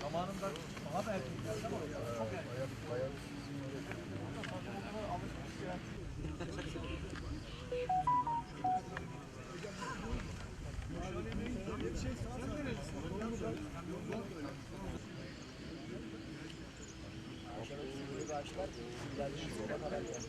Zamanında daha da erkeklerden ama çok erkek. Arkadaşlar, bir ağaç var. Geldiğimiz yere kadar geldik.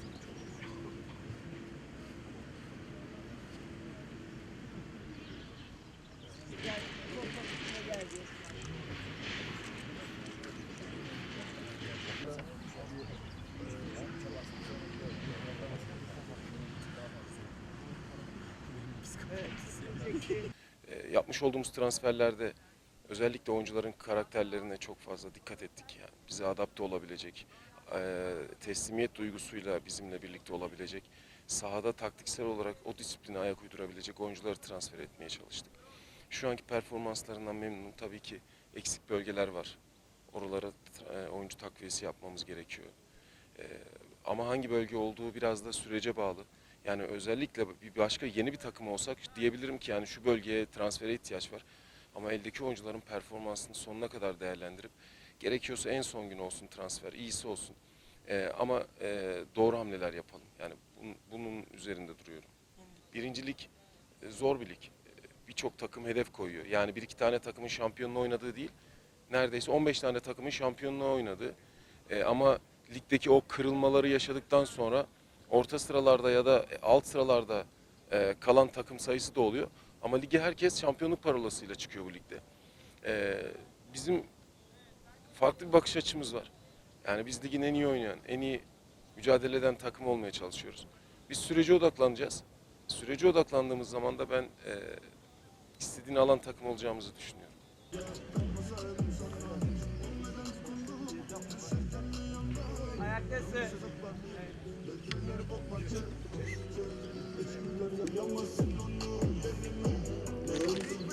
E, yapmış olduğumuz transferlerde özellikle oyuncuların karakterlerine çok fazla dikkat ettik. Yani bize adapte olabilecek, e, teslimiyet duygusuyla bizimle birlikte olabilecek, sahada taktiksel olarak o disipline ayak uydurabilecek oyuncuları transfer etmeye çalıştık. Şu anki performanslarından memnunum. Tabii ki eksik bölgeler var. Oralara e, oyuncu takviyesi yapmamız gerekiyor. E, ama hangi bölge olduğu biraz da sürece bağlı. Yani özellikle bir başka yeni bir takım olsak diyebilirim ki yani şu bölgeye transfere ihtiyaç var. Ama eldeki oyuncuların performansını sonuna kadar değerlendirip gerekiyorsa en son gün olsun transfer, iyisi olsun. Ee, ama e, doğru hamleler yapalım. Yani bunun, bunun üzerinde duruyorum. Birincilik e, zor bir lig. E, Birçok takım hedef koyuyor. Yani bir iki tane takımın şampiyonluğu oynadığı değil, neredeyse 15 tane takımın şampiyonluğu oynadığı. E, ama ligdeki o kırılmaları yaşadıktan sonra orta sıralarda ya da alt sıralarda e, kalan takım sayısı da oluyor. Ama lige herkes şampiyonluk parolasıyla çıkıyor bu ligde. E, bizim farklı bir bakış açımız var. Yani biz ligin en iyi oynayan, en iyi mücadele eden takım olmaya çalışıyoruz. Biz sürece odaklanacağız. Sürece odaklandığımız zaman da ben e, istediğini alan takım olacağımızı düşünüyorum. Ayaktasın.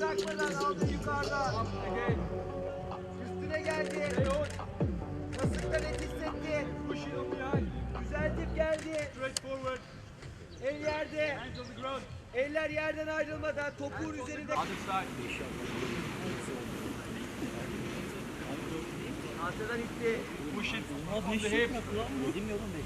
Bırakmadan aldı yukarıdan. Üstüne geldi. Kasıkta net hissetti. Güzel tip geldi. El yerde. Eller yerden ayrılmadan topuğun üzerinde. Arkadan itti. 5 yapmak lan mı? Bilmiyorum 5